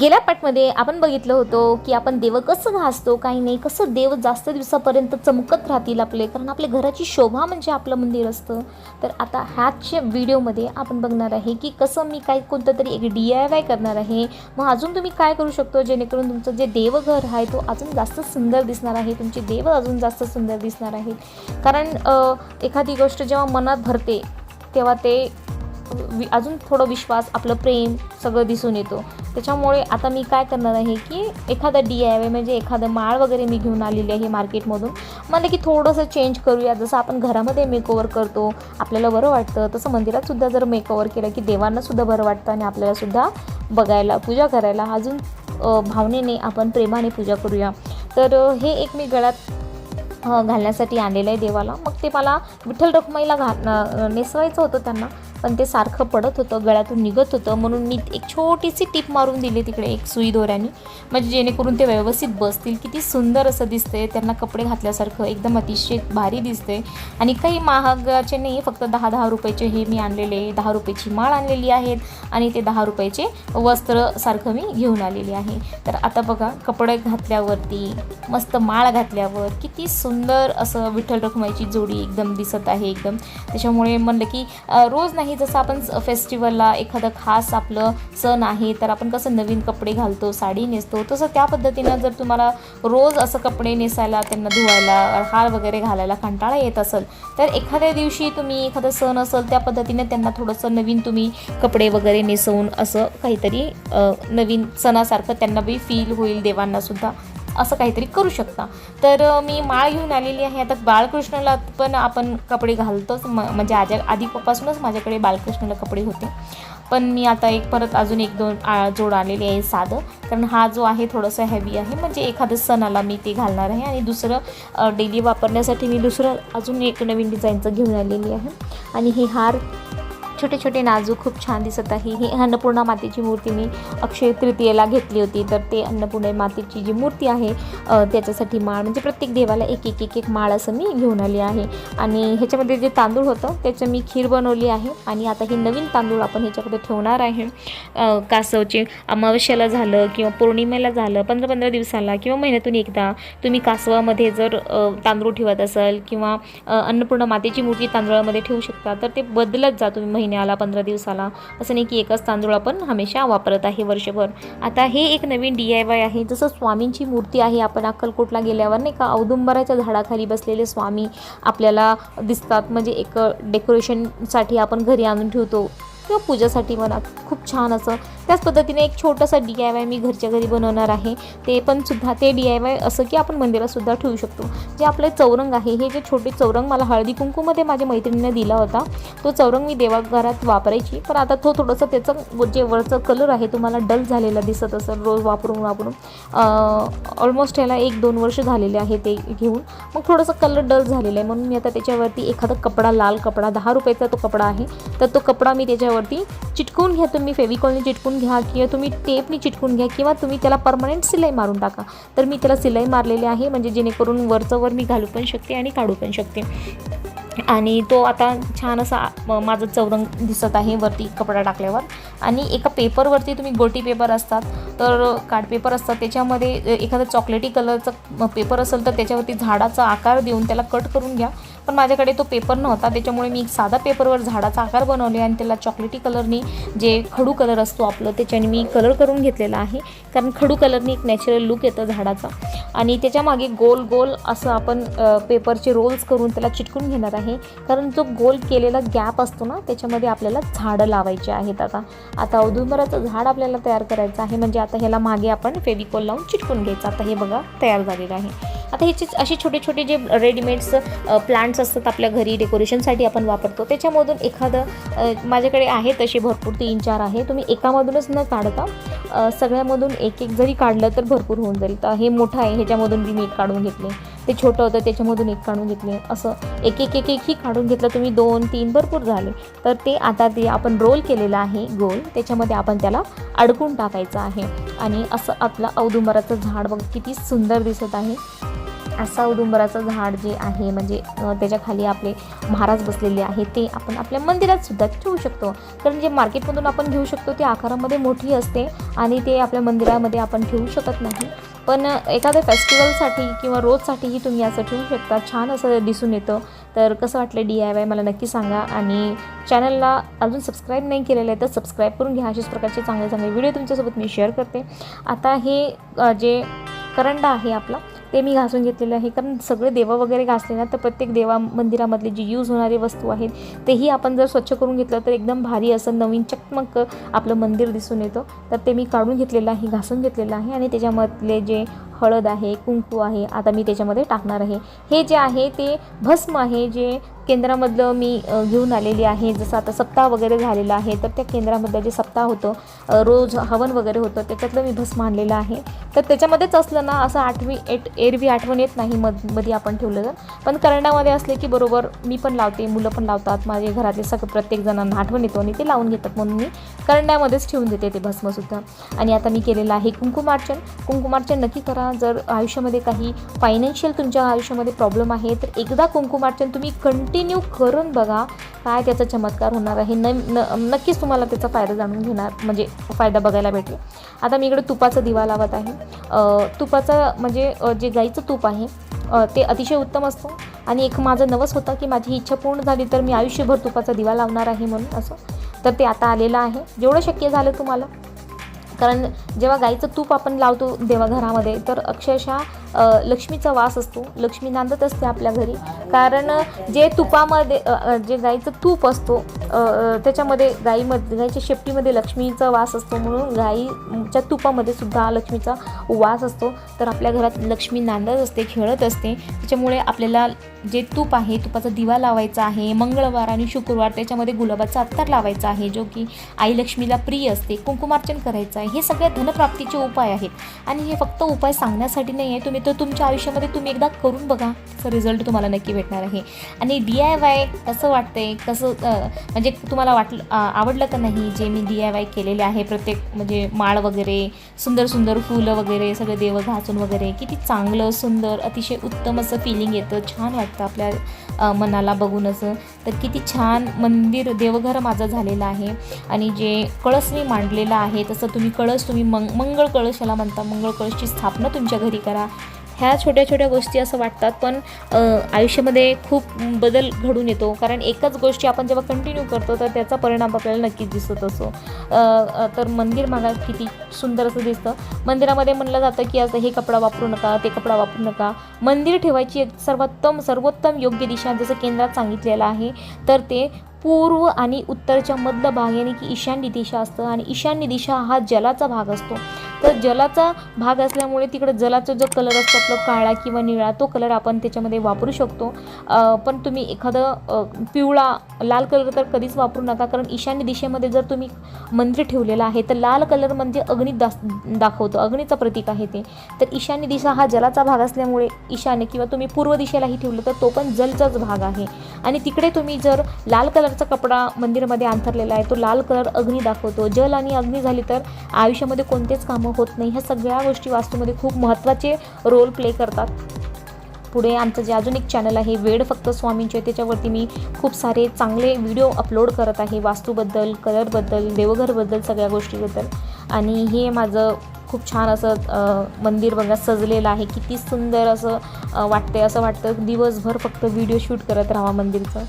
गेल्या पाठमध्ये आपण बघितलं होतं की आपण देव कसं घासतो काही नाही कसं देव जास्त दिवसापर्यंत चमकत राहतील आपले कारण आपल्या घराची शोभा म्हणजे आपलं मंदिर असतं. तर आता ह्याच्या व्हिडिओमध्ये आपण बघणार आहे की कसं मी काय कोणतं तरी एक डी आय वाय करणार आहे. मग अजून तुम्ही काय करू शकतो जेणेकरून तुमचं जे देवघर आहे तो अजून जास्त सुंदर दिसणार आहे तुमचे देव अजून जास्त सुंदर दिसणार आहेत. कारण एखादी गोष्ट जेव्हा मनात भरते तेव्हा ते वि अजून थोडं विश्वास आपलं प्रेम सगळं दिसून येतो. त्याच्यामुळे आता मी काय करणार आहे की एखादं डी आय वाय म्हणजे एखादं माळ वगैरे मी घेऊन आलेली आहे मार्केटमधून. म्हणलं की थोडंसं चेंज करूया. जसं आपण घरामध्ये मेकओवर करतो आपल्याला बरं वाटतं. तसं मंदिरातसुद्धा जर मेकओवर केलं की देवांनासुद्धा बरं वाटतं आणि आपल्यालासुद्धा बघायला पूजा करायला. अजून भावनेने आपण प्रेमाने पूजा करूया. तर हे एक मी गळ्यात घालण्यासाठी आणलेलं आहे देवाला. मग ते मला विठ्ठल रखुमाईला घा नेसवायचं होतं त्यांना. पण ते सारखं पडत होतं गळ्यातून निघत होतं. म्हणून मी एक छोटीशी टीप मारून दिली तिकडे एक सुई दोऱ्याने. म्हणजे जेणेकरून ते व्यवस्थित बसतील. किती सुंदर असं दिसतंय. त्यांना कपडे घातल्यासारखं एकदम अतिशय भारी दिसते आणि काही महागाचे नाही फक्त दहा दहा रुपयाचे हे मी आणलेले दहा रुपयाची माळ आणलेली आहेत आणि ते दहा रुपयाचे वस्त्र सारखं मी घेऊन आलेली आहे. तर आता बघा कपडे घातल्यावरती मस्त माळ घातल्यावर किती सुंदर असं विठ्ठल रखुमाईची जोडी एकदम दिसत आहे एकदम. त्याच्यामुळे म्हणलं की रोज नाही जसं आपण फेस्टिवलला एखादं खास आपलं सण आहे तर आपण कसं नवीन कपडे घालतो साडी नेसतो तसं त्या पद्धतीनं जर तुम्हाला रोज असं कपडे नेसायला त्यांना धुवायला हार वगैरे घालायला कंटाळा येत असेल तर एखाद्या दिवशी तुम्ही एखादा सण असेल त्या पद्धतीने त्यांना थोडंसं नवीन तुम्ही कपडे वगैरे नेसवून असं काहीतरी नवीन सणासारखं त्यांना बी फील होईल देवांना सुद्धा. असं काहीतरी करू शकता. तर मी माळ घेऊन आलेली आहे. आता बाळकृष्णाला पण आपण कपडे घालतोच. म म्हणजे आजा आधीपासूनच माझ्याकडे बाळकृष्णाला कपडे होते. पण मी आता एक परत अजून एक दोन आ, जोड आलेले आहे साधं. कारण हा जो आहे थोडंसं हेवी आहे. म्हणजे एखादं सणाला मी ते घालणार आहे. आणि दुसरं डेली वापरण्यासाठी मी दुसरं अजून एक नवीन डिझाईनचं घेऊन आलेली आहे. आणि हे हार छोटे छोटे नाजूक खूप छान दिसत आहे. ही अन्नपूर्णा मातेची मूर्ती मी अक्षय तृतीयेला घेतली होती. तर ते अन्नपूर्णा मातेची जी मूर्ती आहे त्याच्यासाठी माळ म्हणजे प्रत्येक देवाला एक एक एक एक माळ असं मी घेऊन आली आहे. आणि ह्याच्यामध्ये जे तांदूळ होतं त्याचं मी खीर बनवली आहे. आणि आता हे नवीन तांदूळ आपण ह्याच्यामध्ये ठेवणार आहे. कासवचे अमावस्याला झालं किंवा पौर्णिमेला झालं पंधरा पंधरा दिवसाला किंवा महिन्यातून एकदा तुम्ही कासवामध्ये जर तांदूळ ठेवत असाल किंवा अन्नपूर्णा मातेची मूर्ती तांदळामध्ये ठेवू शकता तर ते बदलत जा तुम्ही महिन्याला पंधरा दिवसाला. असं नाही की एकच तांदूळ आपण हमेशा वापरत आहे वर्षभर. आता हे एक नवीन डी आय वाय आहे. जसं स्वामींची मूर्ती आहे आपण अक्कलकोटला गेल्यावर नाही का औदुंबराच्या झाडाखाली बसलेले स्वामी आपल्याला दिसतात. म्हणजे एक डेकोरेशनसाठी आपण घरी आणून ठेवतो. किंवा पूजासाठी म्हणा खूप छान असं. त्याच पद्धतीने एक छोटासा डी आय वाय मी घरच्या घरी बनवणार आहे. ते पण सुद्धा ते डी आय वाय असं की आपण मंदिरातसुद्धा ठेवू शकतो. जे आपले चौरंग आहे हे जे छोटे चौरंग मला हळदी कुंकूमध्ये माझ्या मैत्रिणीने दिला होता तो चौरंग मी देवाघरात वापरायची. पण आता तो थोडंसं त्याचं जे वरचं कलर आहे तुम्हाला डल झालेला दिसत असेल रोज वापरून वापरून. ऑलमोस्ट याला एक दोन वर्ष झालेले आहे ते घेऊन. मग थोडंसं कलर डल झालेलं आहे. म्हणून मी आता त्याच्यावरती एखादा कपडा लाल कपडा दहा रुपयाचा तो कपडा आहे. तर तो कपडा मी त्याच्या त्याच्यावरती चिटकून घ्या. तुम्ही फेविकॉलने चिटकून घ्या किंवा तुम्ही टेपने चिटकून घ्या किंवा तुम्ही त्याला परमनंट सिलाई मारून टाका. तर मी त्याला सिलाई मारलेली आहे म्हणजे जेणेकरून वरचं वर मी घालू पण शकते आणि काढू पण शकते. आणि तो आता छान असा माझं चौरंग दिसत आहे वरती कपडा टाकल्यावर. आणि एका पेपरवरती तुम्ही गोटी पेपर असतात तर कार्ड पेपर असतात त्याच्यामध्ये एखादा चॉकलेटी कलरचं पेपर असेल तर त्याच्यावरती झाडाचा आकार देऊन त्याला कट करून घ्या. पण माझ्याकडे तो पेपर नव्हता. त्याच्यामुळे मी एक साधा पेपरवर झाडाचा आकार बनवले आणि त्याला चॉकलेटी कलरनी जे खडू कलर असतो आपलं त्याच्याने मी कलर करून घेतलेला आहे. कारण खडू कलरनी एक नॅचरल लुक येतं झाडाचा. आणि त्याच्यामागे गोल गोल असं आपण पेपरचे रोल्स करून त्याला चिटकून घेणार आहे. कारण जो गोल केलेला गॅप असतो ना त्याच्यामध्ये आपल्याला झाडं लावायचे आहेत आता. आता औदुंबराचं झाड आपल्याला तयार करायचं आहे. म्हणजे आता ह्याला मागे आपण फेविकॉल लावून चिटकून घ्यायचं. आता हे बघा तयार झालेलं आहे. आता ह्याचे असे छोटे छोटे जे रेडीमेड्स प्लांट्स असतात आपल्या घरी डेकोरेशनसाठी आपण वापरतो. त्याच्यामधून एखादं माझ्याकडे आहे तसे भरपूर तीन चार आहे. तुम्ही एकामधूनच न काढता सगळ्यामधून एक एक जरी काढलं तर भरपूर होऊन जाईल. तर हे मोठं आहे ह्याच्यामधून मी एक काढून घेतले. ते छोटं होतं त्याच्यामधून एक काढून घेतले. असं एक एक एक एकही काढून घेतलं तुम्ही दोन तीन भरपूर झाले. तर ते आता ते आपण रोल केलेलं आहे गोल. त्याच्यामध्ये आपण त्याला अडकून टाकायचं आहे. आणि असं आपलं औदुंबराचं झाड बघ किती सुंदर दिसत आहे. असा उदुंबराचं झाड जे आहे म्हणजे त्याच्याखाली त्याच्याखाली आपले महाराज बसलेले आहे ते आपण आपल्या मंदिरात सुद्धा ठेवू शकतो. कारण जे मार्केटमधून आपण घेऊ शकतो ते आकारामध्ये मोठी असते आणि ते आपल्या मंदिरामध्ये आपण ठेवू शकत नाही. पण एखाद्या फेस्टिवलसाठी किंवा रोजसाठीही तुम्ही असं ठेवू शकता. छान असं दिसून येतं. तर कसं वाटलं डी आय वाय मला नक्की सांगा आणि चॅनलला अजून सबस्क्राईब नाही केलेलं आहे तर सबस्क्राईब करून घ्या. अशाच प्रकारचे चांगले चांगले व्हिडिओ तुमच्यासोबत मी शेअर करते. आता हे जे करंडा आहे आपला ते मी घासून घेतलेलं आहे. कारण सगळे देवा वगैरे घासले ना तर प्रत्येक देवा मंदिरामधले जी यूज होणारी वस्तू आहेत तेही आपण जर स्वच्छ करून घेतलं तर एकदम भारी असं नवीन चकमक आपलं मंदिर दिसून येतं. तर ते मी काढून घेतलेलं आहे घासून घेतलेलं आहे. आणि त्याच्यामधले जे हळद आहे कुंकू आहे आता मी त्याच्यामध्ये टाकणार आहे. हे जे आहे ते भस्म आहे जे केंद्रामधलं मी घेऊन आलेली आहे. जसं आता सप्ताह वगैरे झालेला आहे तर त्या केंद्रामधलं जे सप्ताह होतं रोज हवन वगैरे होतं त्याच्यातलं मी भस्म आणलेलं आहे. तर त्याच्यामध्येच असलं ना असं आठवी एट एरवी आठवण येत नाही मधमध्ये आपण ठेवलं तर. पण करंडामध्ये असले की बरोबर मी पण लावते मुलं पण लावतात माझे घरातले सगळं प्रत्येक जणांना आठवण येतो आणि ते लावून घेतात म्हणून मी करंड्यामध्येच ठेवून देते ते भस्मसुद्धा. आणि आता मी केलेलं आहे कुंकुमार्चन. कुंकुमार्चन नक्की करा जर आयुष्यामध्ये काही फायनान्शियल तुमच्या आयुष्यामध्ये प्रॉब्लेम आहे तर एकदा कुंकुमार्चन तुम्ही कंटिन्यू करून बघा काय त्याचा चमत्कार होणार आहे. न नक्कीच तुम्हाला त्याचा फायदा जाणून घेणार म्हणजे फायदा बघायला भेटेल. आता मी इकडे तुपाचा दिवा लावत आहे. तुपाचा म्हणजे जे गाईचं तूप आहे ते अतिशय उत्तम असतं. आणि एक माझं नवस होता की माझी इच्छा पूर्ण झाली तर मी आयुष्यभर तुपाचा दिवा लावणार आहे म्हणून असं. तर ते आता आलेलं आहे. जेवढं शक्य झालं तुम्हाला कारण जेव्हा गाईचं तूप आपण लावतो देवाघरामध्ये तर अक्षरशः लक्ष्मीचा वास असतो. लक्ष्मी नांदत असते आपल्या घरी. कारण जे तुपामध्ये जे गाईचं तूप असतो त्याच्यामध्ये गाईमध्ये गाईच्या शेपटीमध्ये लक्ष्मीचा वास असतो म्हणून गाईच्या तुपामध्ये सुद्धा लक्ष्मीचा वास असतो. तर आपल्या घरात लक्ष्मी नांदत असते खेळत असते. त्याच्यामुळे आपल्याला जे तूप आहे तुपाचा दिवा लावायचा आहे मंगळवार आणि शुक्रवार त्याच्यामध्ये गुलाबाचा अत्तर लावायचा आहे जो की आई लक्ष्मीला प्रिय असते कुंकुमार्चन करायचं आहे. हे सगळ्या धनप्राप्तीचे उपाय आहेत. आणि हे फक्त उपाय सांगण्यासाठी नाही आहे तुम्ही तर तुमच्या आयुष्यामध्ये तुम्ही एकदा करून बघा. त्याचा रिझल्ट तुम्हाला नक्की भेटणार आहे. आणि डी आय वाय कसं वाटतंय? कसं म्हणजे तुम्हाला वाटलं आवडलं का नाही जे मी डी आय वाय केलेले आहे? प्रत्येक म्हणजे माळ वगैरे सुंदर सुंदर फुलं वगैरे सगळं देव घासून वगैरे किती चांगलं सुंदर अतिशय उत्तम असं फिलिंग येतं. छान वाटतं आपल्या मनाला बघून असं. तर किती छान मंदिर देवघर माझं झालेलं आहे. आणि जे कळस मी मांडलेला आहे तसं तुम्ही कळस तुम्ही मंग मंगळ कळस याला म्हणता. मंगळ कळसची स्थापना तुमच्या घरी करा. ह्या छोट्या छोट्या गोष्टी असं वाटतात पण आयुष्यामध्ये खूप बदल घडून येतो. कारण एकच गोष्टी आपण जेव्हा कंटिन्यू करतो तर त्याचा परिणाम आपल्याला नक्कीच दिसत असतो. तर मंदिर मागा किती सुंदर असं दिसतं. मंदिरामध्ये म्हणलं जातं की असं हे कपडा वापरू नका ते कपडा वापरू नका. मंदिर ठेवायची एक सर्वोत्तम सर्वोत्तम योग्य दिशा जसं केंद्रात सांगितलेलं आहे तर ते पूर्व आणि उत्तरच्या मधलं भाग यानी की ईशान्य दिशा असतं. आणि ईशान्य दिशा हा जलाचा भाग असतो. तर जलाचा भाग असल्यामुळे तिकडं जलाचा जो कलर असतो आपला काळा किंवा निळा तो कलर आपण त्याच्यामध्ये वापरू शकतो. पण तुम्ही एखादं पिवळा लाल कलर तर कधीच वापरू नका. कारण ईशान्य दिशेमध्ये जर तुम्ही मंदिर ठेवलेलं आहे तर लाल कलर म्हणजे अग्नी दास दाखवतो. अग्नीचं प्रतीक आहे ते. तर ईशान्य दिशा हा जलाचा भाग असल्यामुळे ईशान्य किंवा तुम्ही पूर्व दिशेलाही ठेवलं तर तो पण जलचाच भाग आहे. आणि तिकडे तुम्ही जर लाल कलरचा कपडा मंदिरामध्ये अंथरलेला आहे तो लाल कलर अग्नी दाखवतो. जल आणि अग्नी झाली तर आयुष्यामध्ये कोणतेच कामं होत नाही. ह्या सगळ्या गोष्टी वास्तूमध्ये खूप महत्त्वाचे रोल प्ले करतात. पुढे आमचं जे अजून एक चॅनल आहे वेड फक्त स्वामींचे त्याच्यावरती मी खूप सारे चांगले व्हिडिओ अपलोड करत आहे. वास्तूबद्दल कलरबद्दल देवघरबद्दल सगळ्या गोष्टीबद्दल. आणि हे माझं खूप छान असं मंदिर बघा सजलेलं आहे. किती सुंदर असं वाटते असं वाटतं दिवसभर फक्त व्हिडिओ शूट करत राहावा मंदिरचं.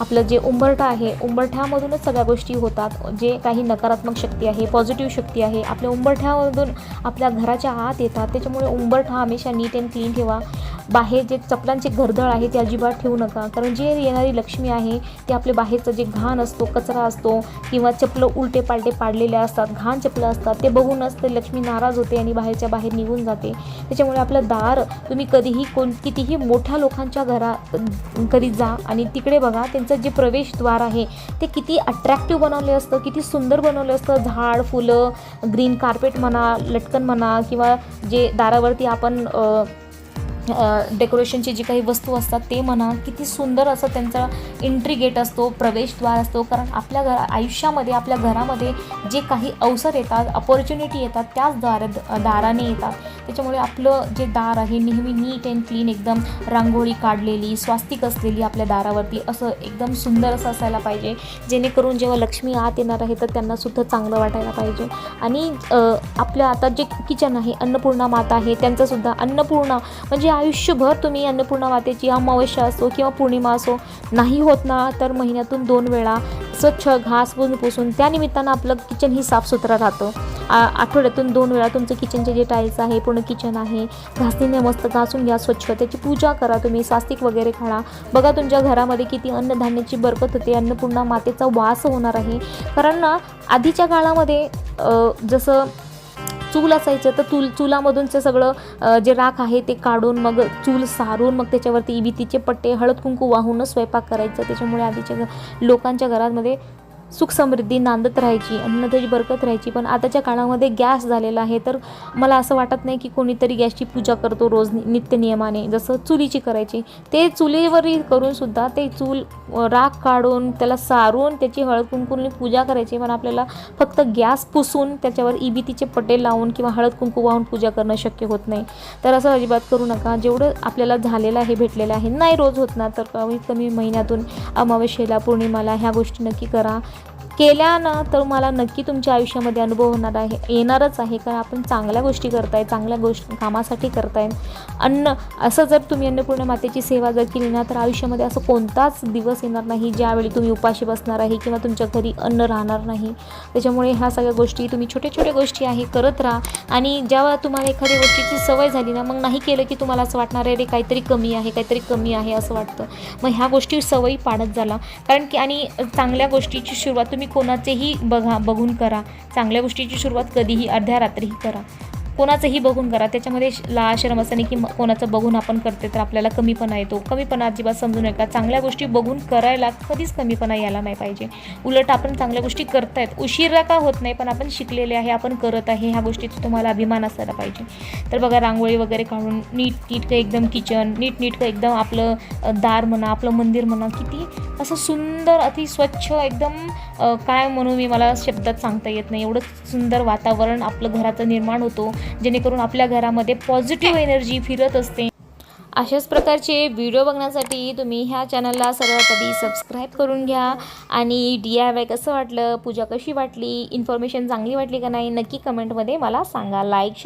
आपलं जे उंबरठा आहे उंबरठ्यामधूनच सगळ्या गोष्टी होतात. जे काही नकारात्मक शक्ती आहे पॉझिटिव्ह शक्ती आहे आपल्या उंबरठ्यामधून आपल्या घराच्या आत येतात. त्याच्यामुळे उंबरठा हमेशा नीट अँड क्लीन ठेवा. बाहेर जे चपलांचे घरदळ आहे ते अजिबात ठेवू नका. कारण जे येणारी लक्ष्मी आहे ते आपले बाहेरचं जे घाण असतो कचरा असतो किंवा चपलं उलटे पालटे पाडलेले असतात घाण चपलं असतात ते बघूनच ते लक्ष्मी नाराज होते आणि बाहेरच्या बाहेर निघून जाते. त्याच्यामुळे आपलं दार तुम्ही कधीही कोण कितीही मोठ्या लोकांच्या घरा कधी जा आणि तिकडे बघा त्यांचं जे प्रवेशद्वार आहे ते किती अट्रॅक्टिव्ह बनवले असतं किती सुंदर बनवलं असतं. झाड फुलं ग्रीन कार्पेट म्हणा लटकन म्हणा किंवा जे दारावरती आपण डेकोरेशनची जी काही वस्तू असतात ते म्हणा किती सुंदर असं त्यांचा एंट्री गेट असतो प्रवेशद्वार असतो. कारण आपल्या घरा आयुष्यामध्ये आपल्या घरामध्ये जे काही अवसर येतात अपॉर्च्युनिटी येतात त्याच दार दाराने येतात. त्याच्यामुळे आपलं जे दार आहे नेहमी नीट अँड क्लीन एकदम रांगोळी काढलेली स्वास्तिक असलेली आपल्या दारावरती असं एकदम सुंदर असं असायला पाहिजे. जेणेकरून जेव्हा लक्ष्मी आत येणार आहे तर त्यांनासुद्धा चांगलं वाटायला पाहिजे. आणि आपलं आता जे किचन आहे अन्नपूर्णा माता आहे त्यांचंसुद्धा अन्नपूर्णा म्हणजे आयुष्यभर तुम्ही अन्नपूर्णा मातेची अमावस्या असो किंवा पौर्णिमा असो नाही होत ना तर महिन्यातून दोन वेळा स्वच्छ घास पुसून पुसून त्या निमित्तानं आपलं किचन ही साफसुथरं राहतं. आ आठवड्यातून दोन वेळा तुमचं किचनचे जे टाईल्स आहे पूर्ण किचन आहे घासणीने मस्त घासून घ्या स्वच्छ त्याची पूजा करा तुम्ही स्वास्तिक वगैरे खाणा. बघा तुमच्या घरामध्ये किती अन्नधान्याची बरकत होते अन्नपूर्णा मातेचा वास होणार आहे. कारण ना आधीच्या काळामध्ये जसं चूल असायचं तर चूल चुलामधूनचं सगळं जे राख आहे ते काढून मग चूल सारून मग त्याच्यावरती इबितीचे पट्टे हळद कुंकू वाहूनच स्वयंपाक करायचं. त्याच्यामुळे आधीच्या घ- लोकांच्या घरामध्ये सुख समृद्धी नांदत राहायची अन्नदाची बरकत राहायची. पण आताच्या काळामध्ये गॅस झालेला आहे. तर मला असं वाटत नाही की कोणीतरी गॅसची पूजा करतो रोज नि- नित्यनियमाने जसं चुलीची करायची. ते चुलीवरही करूनसुद्धा ते चूल राख काढून त्याला सारून त्याची हळद कुंकूने पूजा करायची. पण आपल्याला फक्त गॅस पुसून त्याच्यावर इबितीचे पटे लावून किंवा हळद कुंकू वाहून पूजा करणं शक्य होत नाही. तर असं अजिबात करू नका. जेवढं आपल्याला झालेलं आहे भेटलेलं आहे नाही रोज होत ना तर कमीत कमी महिन्यातून अमावस्येला पौर्णिमाला ह्या गोष्टी नक्की करा. केल्यानं तर मला नक्की तुमच्या आयुष्यामध्ये अनुभव होणार आहे. येणारच आहे. कारण आपण चांगल्या गोष्टी करताय चांगल्या गोष्टी कामासाठी करताय. अन्न असं जर तुम्ही अन्नपूर्ण मातेची सेवा जर केली ना तर आयुष्यामध्ये असं कोणताच दिवस येणार नाही ज्यावेळी तुम्ही उपाशी बसणार आहे किंवा तुमच्या घरी अन्न राहणार नाही. त्याच्यामुळे ह्या सगळ्या गोष्टी तुम्ही छोट्या छोट्या गोष्टी आहे करत राहा. आणि जेव्हा तुम्हाला एखाद्या गोष्टीची सवय झाली ना मग नाही केलं की तुम्हाला असं वाटणार आहे रे काहीतरी कमी आहे काहीतरी कमी आहे असं वाटतं. मग ह्या गोष्टी सवयी पाडत झाला. कारण की आणि चांगल्या गोष्टीची सुरुवात तुम्ही कोणाचेही बघा बघून करा. चांगल्या गोष्टीची सुरुवात कधीही अर्ध्या रात्रीही करा. कोणाचंही बघून करा. त्याच्यामध्ये ला आश्रम असं नाही की कोणाचं बघून आपण करते तर आपल्याला कमीपणा येतो. कमीपणा अजिबात समजू नका. चांगल्या गोष्टी बघून करायला कधीच कमीपणा यायला नाही पाहिजे. उलट आपण चांगल्या गोष्टी करतायत. उशिरा का होत नाही पण आपण शिकलेले आहे आपण करत आहे ह्या गोष्टीचा तुम्हाला अभिमान असायला पाहिजे. तर बघा रांगोळी वगैरे काढून नीट नीटकं एकदम किचन नीट नीटकं एकदम आपलं दार म्हणा आपलं मंदिर म्हणा किती असं सुंदर अति स्वच्छ एकदम काय म्हणू मी मला शब्दात सांगता येत नाही. एवढं सुंदर वातावरण आपलं घराचं निर्माण होतो. जेणेकरून आपल्या घरामध्ये पॉझिटिव्ह एनर्जी फिरत असते. अशाच प्रकारचे व्हिडिओ बघण्यासाठी तुम्ही ह्या चॅनलला सर्वात आधी सबस्क्राईब करून घ्या आणि डी आय वाय कसं वाटलं पूजा कशी वाटली इन्फॉर्मेशन चांगली वाटली का नाही नक्की कमेंटमध्ये मला सांगा. लाईक